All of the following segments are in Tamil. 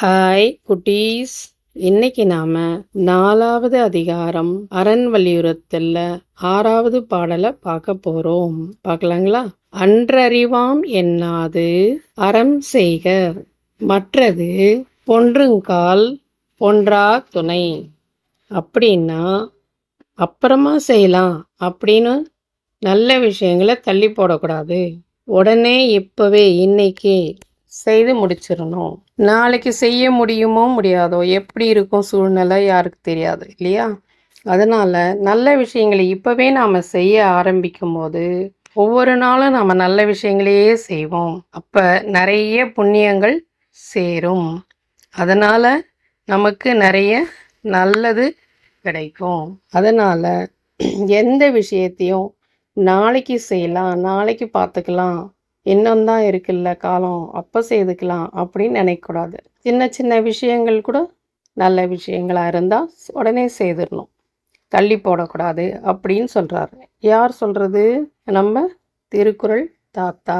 ஹாய் குட்டீஸ். இன்னைக்கு நாம நாலாவது அதிகாரம் அரண் வலியுறுத்தல்ல ஆறாவது பாடலை பார்க்க போறோம். பார்க்கலாங்களா? அன்றறிவாம் என்னாது? அறம் செய்க. மற்றது பொன்றுங்கால் பொன்றா துணை. அப்படின்னா அப்புறமா செய்யலாம். அப்படின்னு நல்ல விஷயங்களை தள்ளி போடக்கூடாது. உடனே இப்பவே இன்னைக்கு. செய்து முடிச்சிடணும். நாளைக்கு செய்ய முடியுமோ முடியாதோ எப்படி இருக்கும் சூழ்நிலை யாருக்கு தெரியாது இல்லையா? அதனால் நல்ல விஷயங்களை இப்போவே நாம் செய்ய ஆரம்பிக்கும் போது ஒவ்வொரு நாளும் நாம் நல்ல விஷயங்களையே செய்வோம். அப்போ நிறைய புண்ணியங்கள் சேரும். அதனால் நமக்கு நிறைய நல்லது கிடைக்கும். அதனால் எந்த விஷயத்தையும் நாளைக்கு செய்யலாம் நாளைக்கு பார்த்துக்கலாம். இன்னம்தான் இருக்குல்ல காலம் அப்போ செய்துக்கலாம் அப்படின்னு நினைக்கக்கூடாது. சின்ன சின்ன விஷயங்கள் கூட நல்ல விஷயங்களாக இருந்தால் உடனே செய்திடணும் தள்ளி போடக்கூடாது அப்படின்னு சொல்கிறாரு யார் சொல்கிறது நம்ம திருக்குறள் தாத்தா.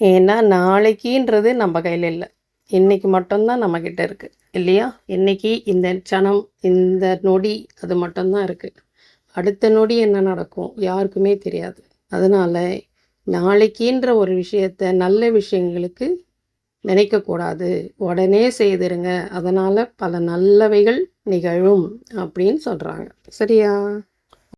ஏன்னா நாளைக்கின்றது நம்ம கையில் இல்லை. இன்றைக்கி மட்டும்தான் நம்மக்கிட்ட இருக்குது இல்லையா? இன்னைக்கு இந்த சனம் இந்த நொடி அது மட்டும்தான் இருக்குது அடுத்த நொடி என்ன நடக்கும்? யாருக்குமே தெரியாது. அதனால் நாளைக்குன்ற ஒரு விஷயத்த நல்ல விஷயங்களுக்கு நினைக்கக்கூடாது. உடனே செய்திருங்க. அதனால் பல நல்லவைகள் நிகழும் அப்படின்னு சொல்கிறாங்க சரியா?